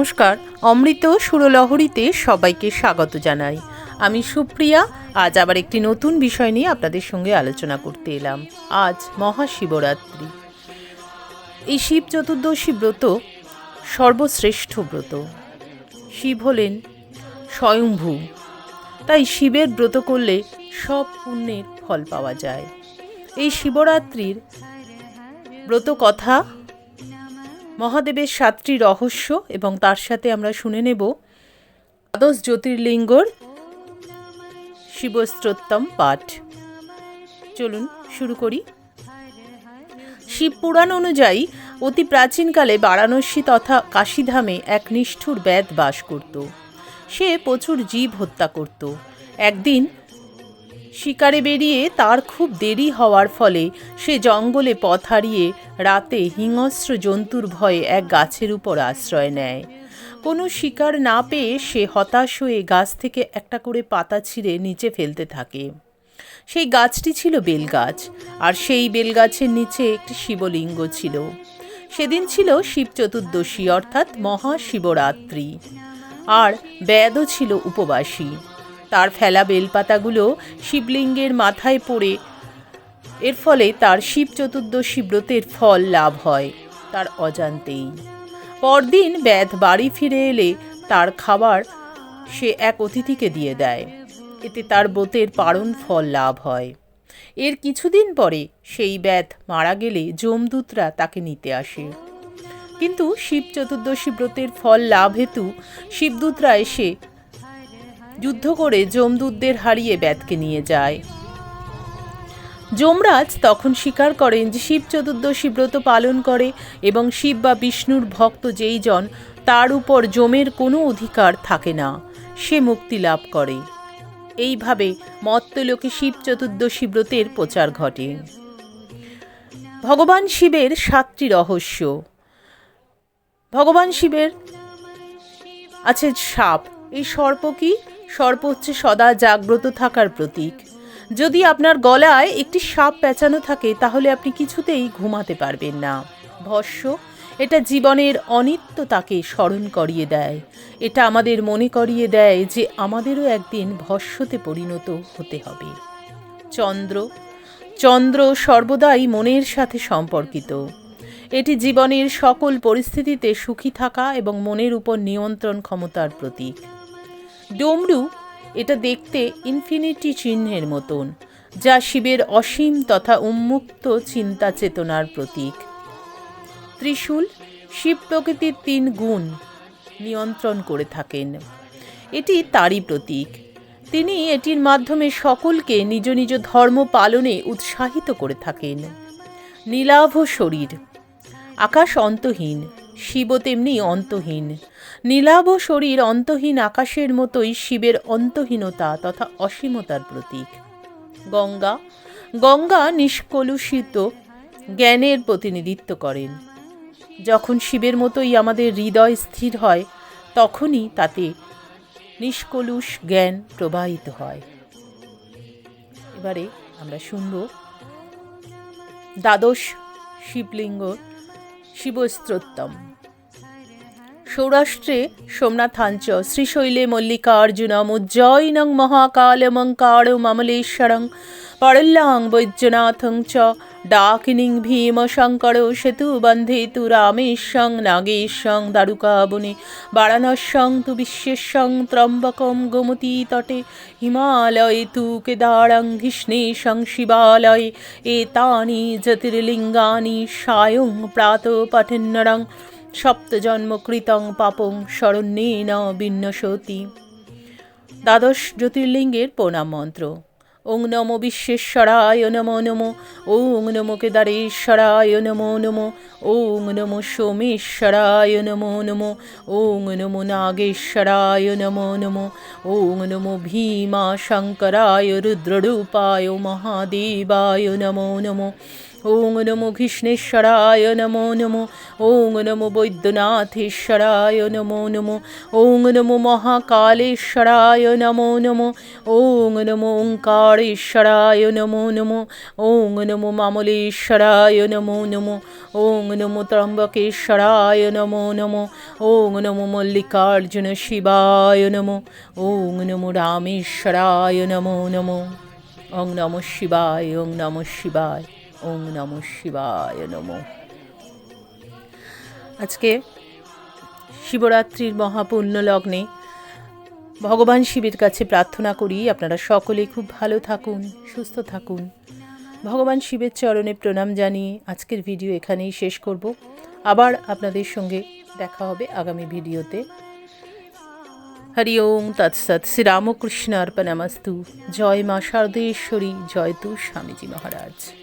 নমস্কার, অমৃত সুরলহরীতে সবাইকে স্বাগত জানাই। আমি সুপ্রিয়া, আজ আবার একটি নতুন বিষয় নিয়ে আপনাদের সঙ্গে আলোচনা করতে এলাম। আজ মহাশিবরাত্রি। এই শিব চতুর্দশী ব্রত সর্বশ্রেষ্ঠ ব্রত। শিব হলেন স্বয়ংভূ তাই শিবের ব্রত করলে সব পুণ্যের ফল পাওয়া যায়। এই শিবরাত্রির ব্রত কথা মহাদেবের সাতটি রহস্য এবং তার সাথে আমরা শুনে নেব দ্বাদশ জ্যোতির্লিঙ্গর শিবস্ত্রোত্তম পাঠ। চলুন শুরু করি। শিব পুরাণ অনুযায়ী অতি প্রাচীনকালে বারাণসী তথা কাশীধামে এক নিষ্ঠুর ব্যাদ বাস করত। সে প্রচুর জীব হত্যা করত। একদিন শিকারে বেরিয়ে তার খুব দেরি হওয়ার ফলে সে জঙ্গলে পথ হারিয়ে রাতে হিংস্র জন্তুর ভয়ে এক গাছের উপর আশ্রয় নেয়। কোনো শিকার না পেয়ে সে হতাশ হয়ে গাছ থেকে একটা করে পাতা ছিঁড়ে নিচে ফেলতে থাকে। সেই গাছটি ছিল বেলগাছ, আর সেই বেলগাছের নিচে একটি শিবলিঙ্গ ছিল। সেদিন ছিল শিব চতুর্দশী, অর্থাৎ মহাশিবরাত্রি আর ব্যাদও ছিল উপবাসী। তার ফেলা বেলপাতাগুলো শিবলিঙ্গের মাথায় পড়ে। এর ফলে তার শিব চতুর্দশী ব্রতের ফল লাভ হয়, তার অজান্তেই। পরদিন ব্যাধ বাড়ি ফিরে এলে তার খাবার সে এক অতিথিকে দিয়ে দেয়। এতে তার ব্রতের পারণ ফল লাভ হয়। এর কিছুদিন পরে সেই ব্যাধ মারা গেলে যমদূতরা তাকে নিতে আসে। কিন্তু শিব চতুর্দশী ব্রতের ফল লাভ হেতু শিবদূতরা এসে যুদ্ধ করে যমদূতদের হারিয়ে ব্যাতকে নিয়ে যায়। যমরাজ তখন স্বীকার করেন যে শিব চতুর্দশী ব্রত পালন করে এবং শিব বা বিষ্ণুর ভক্ত যেই জন, তার উপর যমের কোনো অধিকার থাকে না। সে মুক্তি লাভ করে। এইভাবে মত্তলোকে শিব চতুর্দশী ব্রতের প্রচার ঘটে। ভগবান শিবের সাতটি রহস্য। ভগবান শিবের আছে সাপ, এই সর্প কি? সর্প হচ্ছে সদা জাগ্রত থাকার প্রতীক। যদি আপনার গলায় একটি সাপ পেঁচানো থাকে, তাহলে আপনি কিছুতেই ঘুমাতে পারবেন না। ভস্য, এটা জীবনের অনিত্যতাকে স্মরণ করিয়ে দেয়। এটা আমাদের মনে করিয়ে দেয় যে আমাদেরও একদিন ভস্যতে পরিণত হতে হবে। চন্দ্র চন্দ্র সর্বদাই মনের সাথে সম্পর্কিত। এটি জীবনের সকল পরিস্থিতিতে সুখী থাকা এবং মনের উপর নিয়ন্ত্রণ ক্ষমতার প্রতীক। ডমরু এটা দেখতে ইনফিনিটি চিহ্নের মতন, যা শিবের অসীম তথা উন্মুক্ত চিন্তা চেতনার প্রতীক। ত্রিশূল শিব প্রকৃতির তিন গুণ নিয়ন্ত্রণ করে থাকেন। এটি তারই প্রতীক। তিনি এটির মাধ্যমে সকলকে নিজ নিজ ধর্ম পালনে উৎসাহিত করে থাকেন। নীলাভ শরীর। আকাশ অন্তহীন শিব তেমনি অন্তহীন। নীলাভ শরীর অন্তহীন আকাশের মতোই শিবের অন্তহীনতা তথা অসীমতার প্রতীক। গঙ্গা গঙ্গা নিষ্কলুষিত জ্ঞানের প্রতিনিধিত্ব করেন। যখন শিবের মতোই আমাদের হৃদয় স্থির হয়, তখনই তাতে নিষ্কলুষ জ্ঞান প্রবাহিত হয়। এবারে আমরা শুনব দ্বাদশ শিবলিঙ্গ শিবস্ত্রোত্তম সৌরাষ্ট্রে সোমনাথাঞ্চ শ্রীশৈলে মল্লিকার্জুনম উজ্জয়িনং মহাকালমঙ্কার মমলেশ্বরং পরল্লাং বৈদ্যনাথং চ, ডাকিনিং ভীম শঙ্কর সেতু বন্ধে তু রামেশং নাগেশং দারুকাবনে বারাণস্যং তু বিশ্বেশ্বং ত্রম্বকম গোমতী তটে, হিমালয়ে তু কেদারং ঘিষ্ণেশং শিবালয়ে, এতানি জ্যোতির্লিঙ্গানি সায়ং প্রাত পঠন্নরং। সপ্তজন্মকৃতং পাপং শরণ্যেন বিন্যসতি। দ্বাদশ জ্যোতির্লিঙ্গের প্রণাম মন্ত্র। ওং নম বিশ্বেশ্বরায় নমো নমো, ওং নমো কেদারেশ্বরায় নমো নমো, ওং নমো সোমেশ্বরায় নমো নমো, ওং নমো নাগেশ্বরায় নমো নমো, ওং নমো ভীমা শঙ্করায় রুদ্ররূপায়, মহাদেবায় নমো নমো। ওং নমো কৃষ্ণেশ্বরায় নমো নমো ওং নমো বৈদ্যনাথেশ্বরায় নমো নমো ওং নমো মহাকালেশ্বরায় নমো নমো ওং নমো ওঙ্কারেশ্বরায় নমো নমো ওং নমো মামলেশ্বরায় নমো নমো ওং নমো ত্রম্বকেশ্বরায় নমো নমো ওং নমো মল্লিকার্জুন শিবায় নমো ওং নমো রামেশ্বরায় নমো নমো ওং নমঃ শিবায় ওং নমঃ শিবায় ওং নমঃ শিবায় নমো। আজকে শিবরাত্রির মহাপুণ্য লগ্নে ভগবান শিবের কাছে প্রার্থনা করি, আপনারা সকলে খুব ভালো থাকুন, সুস্থ থাকুন। ভগবান শিবের চরণে প্রণাম জানিয়ে আজকের ভিডিও এখানেই শেষ করব। আবার আপনাদের সঙ্গে দেখা হবে আগামী ভিডিওতে। হরি ওং তৎসৎ শ্রীরামকৃষ্ণ অর্পণমস্তু জয় মা শারদেশ্বরী, জয় তু স্বামীজি মহারাজ।